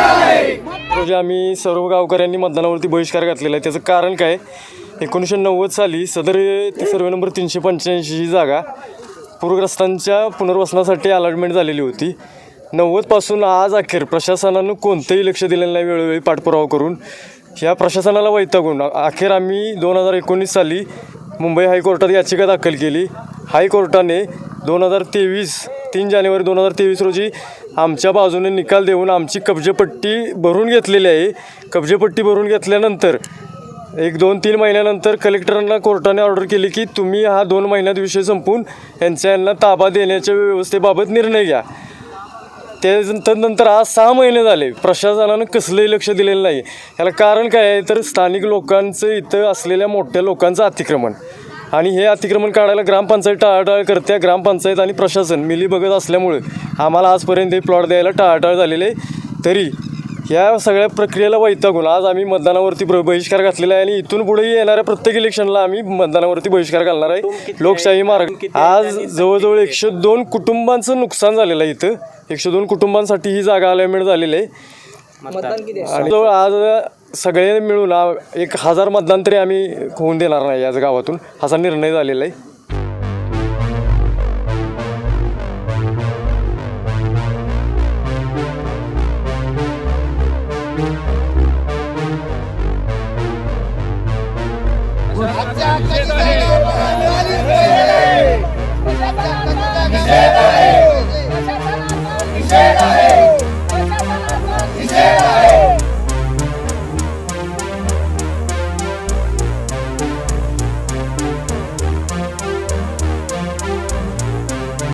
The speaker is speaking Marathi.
म्हणजे आम्ही सर्व गावकऱ्यांनी मतदानावरती बहिष्कार घातलेला आहे. त्याचं कारण काय? एकोणीसशे नव्वद साली सदर सर्वे नंबर तीनशे पंच्याऐंशी ही जागा पूरग्रस्तांच्या पुनर्वसनासाठी अलॉटमेंट झालेली होती. नव्वदपासून आज अखेर प्रशासनानं कोणतंही लक्ष दिलेलं नाही वेळोवेळी पाठपुरावा करून. ह्या प्रशासनाला वैतागून अखेर आम्ही दोन हजार एकोणीस साली मुंबई हायकोर्टात याचिका दाखल केली. हायकोर्टाने दोन हजार तेवीस तीन जानेवारी दोन हजार तेवीस रोजी आमच्या बाजूने निकाल देऊन आमची कब्जेपट्टी भरून घेतलेली आहे. कब्जेपट्टी भरून घेतल्यानंतर एक दोन तीन महिन्यानंतर कलेक्टरांना कोर्टाने ऑर्डर केली की तुम्ही हा दोन महिन्यात विषय संपून यांच्या यांना ताबा देण्याच्या व्यवस्थेबाबत निर्णय घ्या. त्यानंतर आज सहा महिने झाले प्रशासनानं कसलंही लक्ष दिलेलं नाही. याला कारण काय आहे? तर स्थानिक लोकांचं इथं असलेल्या मोठ्या लोकांचं अतिक्रमण. आणि हे अतिक्रमण काढायला ग्रामपंचायत टाळाटाळ करते. ग्रामपंचायत आणि प्रशासन मिली बघत असल्यामुळे आम्हाला आजपर्यंत हे प्लॉट द्यायला टाळाटाळ झालेले आहे. तरी या सगळ्या प्रक्रियेला वैतागून आज आम्ही मतदानावरती बहिष्कार घातलेला आहे आणि इथून पुढेही येणाऱ्या प्रत्येक इलेक्शनला आम्ही मतदानावरती बहिष्कार घालणार आहे. लोकशाही मार्ग. आज जवळजवळ एकशे दोन कुटुंबांचं नुकसान झालेलं आहे इथं. एकशे दोन कुटुंबांसाठी ही जागा अलॉटमेंट झालेली आहे? आणि जवळ आज सगळे मिळून एक हजार मतदान तरी आम्ही होऊन देणार नाही याच गावातून. असा निर्णय झालेला आहे.